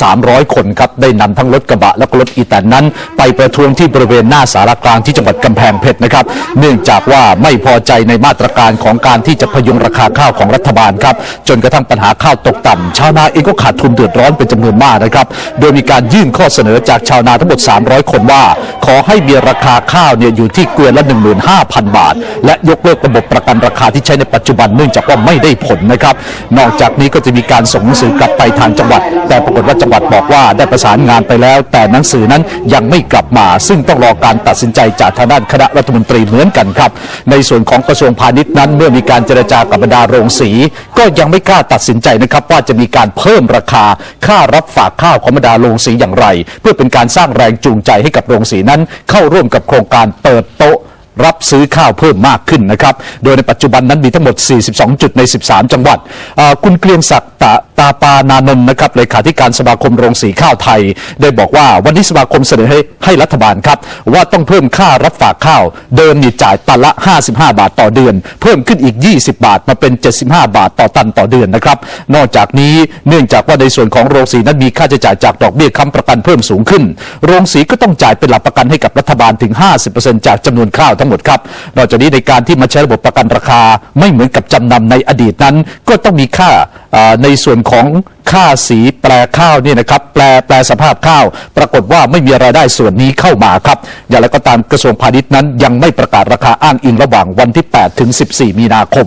300 คนครับได้นำทั้งรถกระบะและรถอีแตนนั้น ไปประท้วงที่บริเวณหน้าสารกลางที่จังหวัดกำแพงเพชรนะครับ เนื่องจากว่าไม่พอใจในมาตรการของการที่จะพยุงราคาข้าวของรัฐบาลครับ จนกระทั่งปัญหาข้าวตกต่ำชาวนาเองก็ขาดทุนเดือดร้อนเป็นจำนวนมากนะครับ โดยมีการยื่นข้อเสนอจากชาวนาทั้งหมด 300 คนว่า ขอให้มีราคาข้าวเนี่ยอยู่ที่เกวียนละ 15,000 บาท และยกเลิกระบบประกันราคาที่ใช้ในปัจจุบันเนื่องจากว่าไม่ได้ผลนะครับ นอกจากนี้ก็จะมีการส่งหนังสือกลับไปทางจังหวัด แต่ปรากฏว่าจังหวัดบอกว่าได้ประสานงานไปแล้ว แต่หนังสือนั้นยังไม่กลับมา ซึ่งต้องรอการตัดสินใจจากทางด้านคณะรัฐมนตรีเหมือนกันครับ ในส่วนของกระทรวงพาณิชย์นั้น เมื่อมีการเจรจากับบรรดาโรงสี ก็ยังไม่กล้าตัดสินใจนะครับว่าจะมีการเพิ่มราคาค่ารับฝากข้าวของบรรดาโรงสีอย่างไร เพื่อเป็นการสร้างแรงจูงใจให้กับโรงสีนั้นเข้าร่วมกับโครงการเปิดโต๊ะรับ ซื้อข้าวเพิ่มมากขึ้นนะครับ โดยในปัจจุบันนั้นมีทั้งหมด 42 จุดใน 13 จังหวัด คุณเกรียงศักดิ์ตาตาปานานนท์นะครับเลขาธิการสมาคมโรงสีข้าวไทย ได้บอกว่าวันนี้สมาคมเสนอให้ให้รัฐบาลครับ ว่าต้องเพิ่มค่ารับฝากข้าว เดิมนี่จ่ายตันละ 55 บาทต่อเดือน เพิ่มขึ้นอีก 20 บาทมาเป็น 75 บาทต่อตันต่อเดือนนะครับ นอกจากนี้เนื่องจากว่าในส่วนของโรงสีนั้นมีค่าใช้จ่ายจากดอกเบี้ยค้ำประกันเพิ่มสูงขึ้น โรงสีก็ต้องจ่ายเป็นหลักประกันให้กับรัฐบาลถึง 50%จากจำนวนข้าวทั้งหมดครับนอกจากนี้ในการที่มาใช้ระบบประกันราคาไม่เหมือนกับจำนำในอดีตนั้น ก็ต้องมีค่าอ่าในส่วนของค่าสีแปลข้าวเนี่ยนะครับแปลแปลสภาพข้าว ปรากฏว่าไม่มีรายได้ส่วนนี้เข้ามาครับ อย่างไรก็ตามกระทรวงพาณิชย์นั้นยังไม่ประกาศราคาอ้างอิงระหว่างวันที่ 8 ถึง 14 มีนาคม